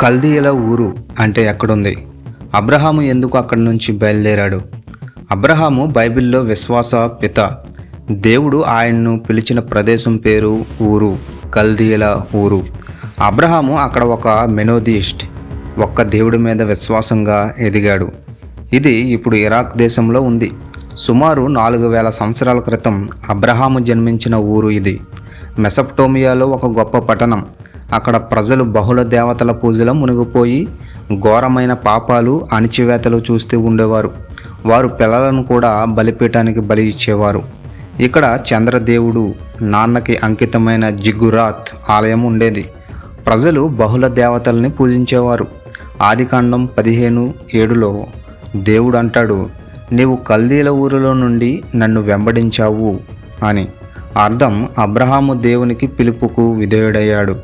కల్దీయుల ఊరు అంటే ఎక్కడుంది? అబ్రహాము ఎందుకు అక్కడి నుంచి బయలుదేరాడు? అబ్రహాము బైబిల్లో విశ్వాస పిత. దేవుడు ఆయన్ను పిలిచిన ప్రదేశం పేరు ఊరు కల్దీయుల ఊరు. అబ్రహాము అక్కడ ఒక మెనోదీస్ట్ ఒక్క దేవుడి మీద విశ్వాసంగా ఎదిగాడు. ఇది ఇప్పుడు ఇరాక్ దేశంలో ఉంది. సుమారు నాలుగు వేల సంవత్సరాల క్రితం అబ్రహాము జన్మించిన ఊరు ఇది. మెసప్టోమియాలో ఒక గొప్ప పట్టణం. అక్కడ ప్రజలు బహుళ దేవతల పూజలో మునిగిపోయి ఘోరమైన పాపాలు అణిచివేతలు చూస్తూ ఉండేవారు. వారు పిల్లలను కూడా బలిపీఠానికి బలి ఇచ్చేవారు. ఇక్కడ చంద్రదేవుడు నాన్నకి అంకితమైన జిగ్గురాత్ ఆలయం ఉండేది. ప్రజలు బహుళ దేవతల్ని పూజించేవారు. ఆదికాండం పదిహేను ఏడులో దేవుడు అంటాడు నీవు కల్దీల ఊరిలో నుండి నన్ను వెంబడించావు అని. అర్థం అబ్రహాము దేవునికి పిలుపుకు విధేయుడయ్యాడు.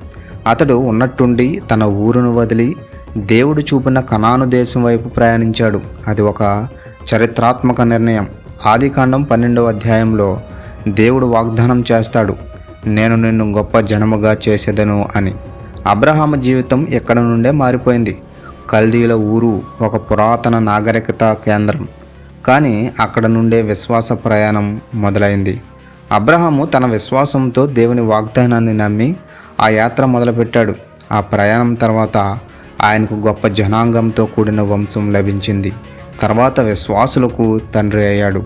అతడు ఉన్నట్టుండి తన ఊరును వదిలి దేవుడు చూపిన కనాను దేశం వైపు ప్రయాణించాడు. అది ఒక చరిత్రాత్మక నిర్ణయం. ఆదికాండం పన్నెండవ అధ్యాయంలో దేవుడు వాగ్దానం చేస్తాడు నేను నిన్ను గొప్ప జనముగా చేసేదను అని. అబ్రహాం జీవితం ఎక్కడ నుండే మారిపోయింది? కల్దీల ఊరు ఒక పురాతన నాగరికత కేంద్రం. కానీ అక్కడ నుండే విశ్వాస ప్రయాణం మొదలైంది. అబ్రహాము తన విశ్వాసంతో దేవుని వాగ్దానాన్ని నమ్మి ఆ యాత్ర మొదలుపెట్టాడు. ఆ ప్రయాణం తర్వాత ఆయనకు గొప్ప జనాంగంతో కూడిన వంశం లభించింది. తర్వాత విశ్వాసులకు తండ్రి అయ్యాడు.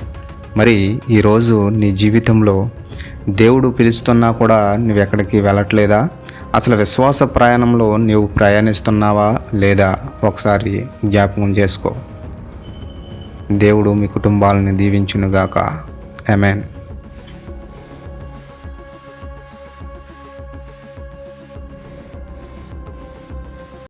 మరి ఈరోజు నీ జీవితంలో దేవుడు పిలుస్తున్నా కూడా నువ్వెక్కడికి వెళ్ళట్లేదా? అసలు విశ్వాస ప్రయాణంలో నీవు ప్రయాణిస్తున్నావా లేదా? ఒకసారి జ్ఞాపకం చేసుకో. దేవుడు మీ కుటుంబాలని దీవించునుగాక. ఎమెన్